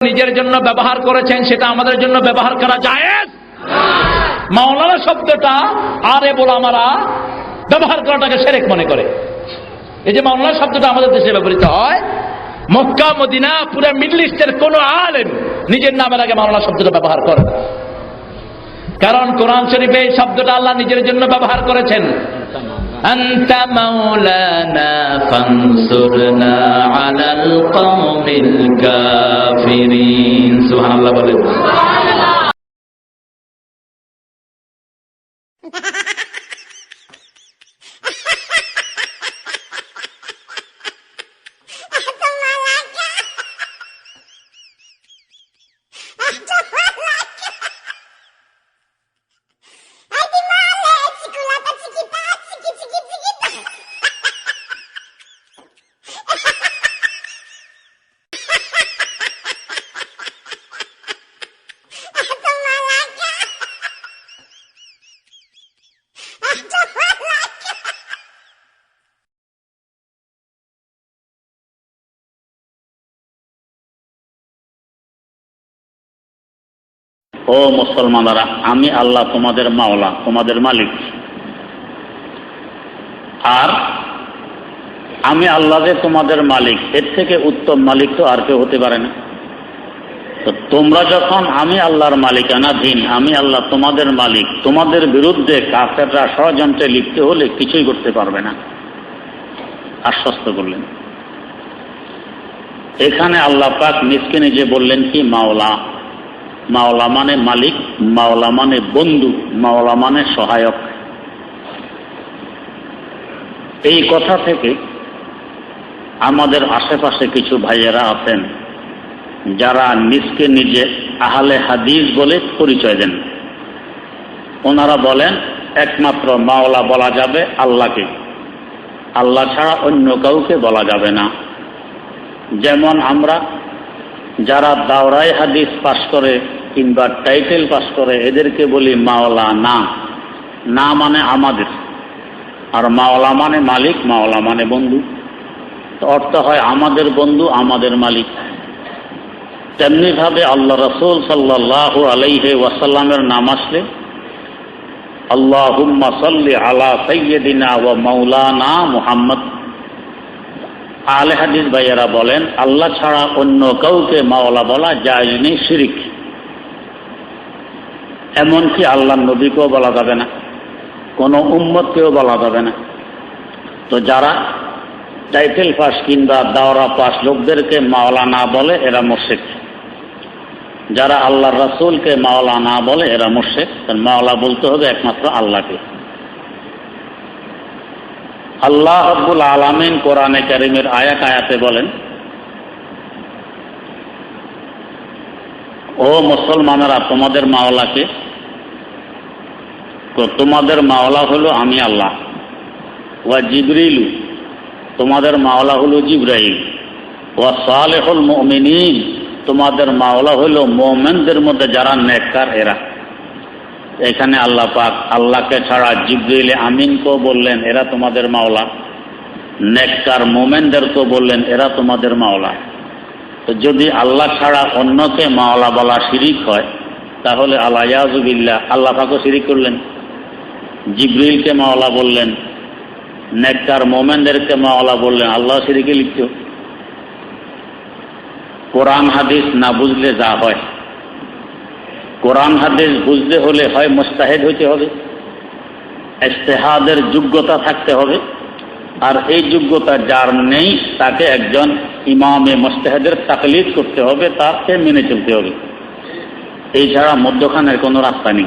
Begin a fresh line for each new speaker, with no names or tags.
নিজের জন্য ব্যবহার করেছেন সেটা আমাদের জন্য ব্যবহার করা যায় মাওলানা শব্দটা আরে বোলামারা ব্যবহার করাটাকে সেরেক মনে করে এই যে মাওলানা শব্দটা আমাদের দেশে ব্যবহৃত হয় মক্কা মদিনা পুরো মিডল ইস্টের কোন আলেম নিজের নামের আগে মাওলানা শব্দটা ব্যবহার করে না। কারণ কোরআন শরীফে এই শব্দটা আল্লাহ নিজের জন্য ব্যবহার করেছেন أنت مولانا فانصرنا على القوم الكافرين খায়রিন সুবহানাল্লাহ বলেন।
ও মুসলমানরা, আমি আল্লাহ তোমাদের মাওলা, তোমাদের মালিক। আর আমি আল্লাহ যে তোমাদের মালিক, এর থেকে উত্তম মালিক তো আর কেউ হতে পারে না। তো তোমরা যখন আমি আল্লাহর মালিকানাধীন আমি আল্লাহ তোমাদের মালিক, তোমাদের বিরুদ্ধে কাফেররা ষড়যন্ত্রে লিপ্ত হলে কিছুই করতে পারবে না। আশ্বস্ত করলেন। এখানে আল্লাহ পাক নিজকে নিজে বললেন কি, মাওলা মাওলা মানে মালিক, মাওলা মানে বন্ধু, মাওলা মানে সহায়ক। এই কথা থেকে আমাদের আশেপাশে কিছু ভাইয়েরা আছেন, যারা নিজকে নিজে আহলে হাদিস বলে পরিচয় দেন। ওনারা বলেন, একমাত্র মাওলা বলা যাবে আল্লাহকে। আল্লাহ ছাড়া অন্য কাউকে বলা যাবে না। যেমন আমরা যারা দাওরাই হাদিস পাশ করে কিংবা টাইটেল পাশ করে, এদেরকে বলি মাওলা না। না মানে আমাদের। আর মাওলা মানে মালিক, মাওলা মানে বন্ধু। অর্থ হয় আমাদের বন্ধু, আমাদের মালিক। তেমনিভাবে আল্লাহ রসুল সাল্লাহ আলাইহে ওয়াসাল্লামের নাম আসলে, আল্লাহুম্মা সাল্লি আলা সৈয়দিনা ও মৌলানা মুহাম্মদ। আলে হাদিস ভাইয়েরা বলেন, আল্লাহ ছাড়া অন্য কাউকে মাওলা বলা যায় নেই, শিরিক। এমনকি আল্লাহ নবীকেও বলা যাবে না? কোনো উম্মতকেও বলা যাবে না। তো যারা টাইটেল পাস কিংবা দাওরা পাস লোকদেরকে মাওলা না বলে এরা মোশেক যারা আল্লাহ রসুলকে মাওলা না বলে এরা মোশেক মাওলা বলতে হবে একমাত্র আল্লাহকে। আল্লাহ আব্বুল আলমিন কোরআনে কারিমের আয়াত আয়াতে বলেন, ও মুসলমানেরা, তোমাদের মাওলাকে তো তোমাদের মাওলা হলো আমি আল্লাহ। ওয়া জিবরিলু, তোমাদের মাওলা হলো জিব্রাহিম ওয়া সালেহুল মুমিনিন, তোমাদের মাওলা হলো মোমেনদের মধ্যে যারা নেককার এরা। এখানে আল্লাহ পাক আল্লাহকে ছাড়া জিব্রিল আমিনকেও বললেন, এরা তোমাদের মাওলা। নেককার মোমেনদেরকেও বললেন, এরা তোমাদের মাওলা। তো যদি আল্লাহ ছাড়া অন্যকে মাওলা বলা শিরিক হয়, তাহলে আল্লাহ ইয়াজুবিল্লাহ আল্লাহ পাকও শিরিক করলেন। জিব্রিলকে মাওলা বললেন, নেককার মোমেনদেরকে মাওলা বললেন, আল্লাহ শিরিকে লিখত কোরআন হাদিস না বুঝলে যা হয়। কোরআন হাদিস বুঝতে হলে হয় মোস্তাহেদ হইতে হবে। ইস্তেহাদের যোগ্যতা থাকতে হবে। আর এই যোগ্যতা যার নেই, তাকে একজন ইমামে মোস্তাহেদের তাকলিদ করতে হবে, তাকে মেনে চলতে হবে। এই ছাড়া মধ্যখানের কোনো রাস্তা নেই।